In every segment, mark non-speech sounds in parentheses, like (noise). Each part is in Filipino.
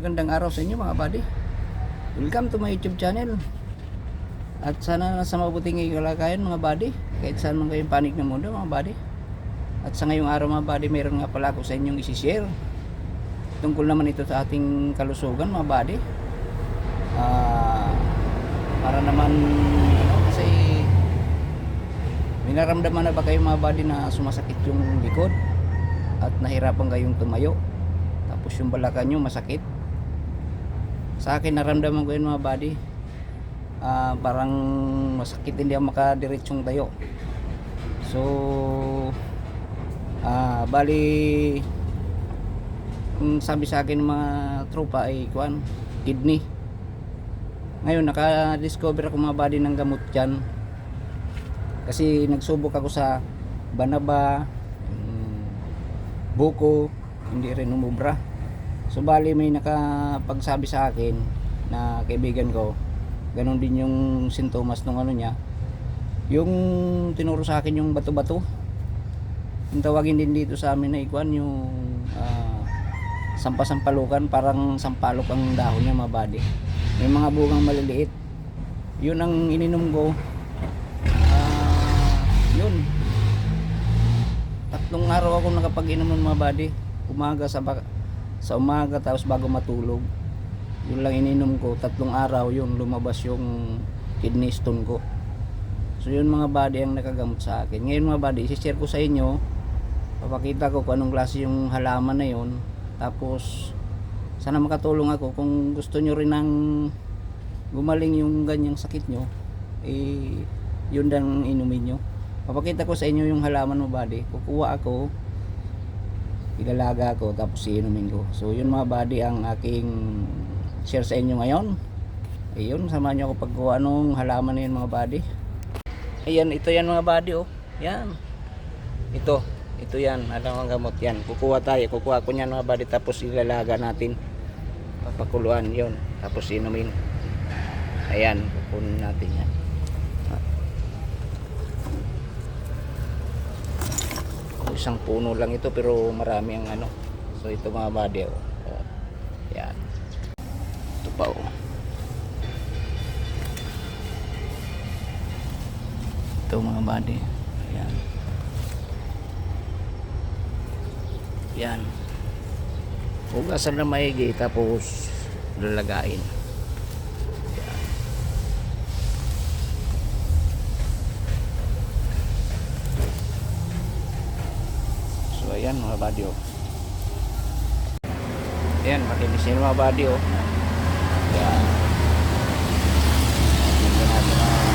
Magandang araw sa inyo mga buddy. Welcome to my YouTube channel. At sana nasa mabuting kalagayan mga buddy. Kahit saan man kayong panig ng mundo mga buddy. At sa ngayong araw mga buddy, mayroon nga pala ako sa inyong isi-share. Tungkol naman ito sa ating kalusugan mga buddy. Ah, para naman ano, kasi may naramdaman na ba kayo mga buddy na sumasakit yung likod at nahirapan kayong tumayo tapos yung balakang nyo masakit sa akin naramdaman ko yun mga buddy. Ah, parang masakit hindi ako makadiretsong tayo so ah bali kung sabi sa akin ng mga tropa ay kuan kidney. Ngayon naka-discover ako mga buddy ng gamot dyan. Kasi nagsubok ako sa banaba mm, buko hindi rin umubra so bali may nakapagsabi sa akin na kaibigan ko ganon din yung sintomas nung ano niya. Yung tinuro sa akin yung bato-bato. Yung tawagin din dito sa amin na ikuan yung ah, sampasampalukan parang sampalok ang dahon niya mga body. May mga bungang maliliit. Yun ang ininom ko. Ah, yun. Tatlong araw ako nakapag-inom ng mga body. Umaga sa bak- sa umaga tapos bago matulog yun lang ininom ko. Tatlong araw yun lumabas yung kidney stone ko. So yun mga body ang nakagamot sa akin. Ngayon mga body isi-share ko sa inyo. Papakita ko kung anong klase yung halaman na yun. Tapos sana makatulong ako. Kung gusto nyo rin ng gumaling yung ganyang sakit nyo eh yun lang inumin nyo. Papakita ko sa inyo yung halaman mo body kukuha ako ilalaga ko tapos iinumin ko. So yun mga body ang aking share sa inyo ngayon. Ayun samahan nyo ako pagkuha nung halaman na yun mga body ayan ito yan mga body oh. Yan. Ito ito yan alam ang gamot yan. Kukuha tayo kukuha ko yan mga body tapos ilalaga natin. Papakuluan yon tapos inumin. Ayan kukunin natin yan isang puno lang ito pero marami ang ano. So ito mga body oh. oh. yan. Ito pa oh. Ito mga body yan yan hugasan na maigi tapos lalagain yan so ayan mga body oh. Ayan makinis yun mga body oh yan Tingnan natin ang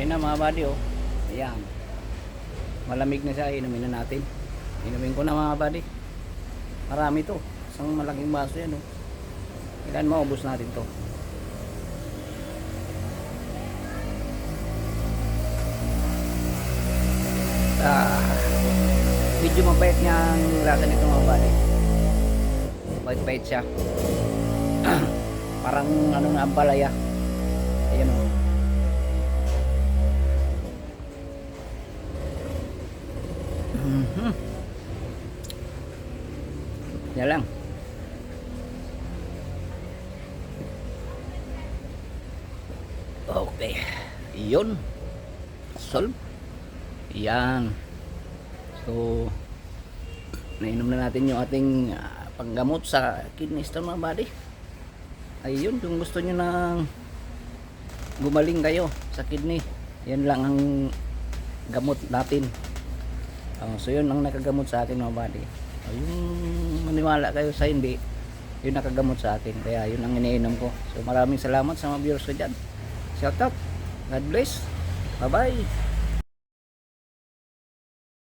Ayan na mga buddy oh. Ayan. Malamig na siya, inumin na natin. Inumin ko na mga buddy. Marami to. Isang malaking baso yan oh. Ilan maubos natin to. Ah, medyo mabait niya ang lasa nito mga buddy. Bait-bait siya. (clears throat) Parang ano na ang palaya. Ayan oh. Mhm. Yan lang. Okay. Yun. Solve. Yan. So, nainom na natin yung ating ah, panggamot sa kidney stone mga body. Ayun, kung gusto nyo na gumaling kayo sa kidney, yan lang ang gamot natin Oh, so yun ang nakagamot sa akin mga buddy. Oh, yung maniwala kayo sa hindi, yun nakagamot sa akin. Kaya yun ang iniinom ko. So maraming salamat sa mga viewers ko dyan. Shout out. God bless. Bye bye.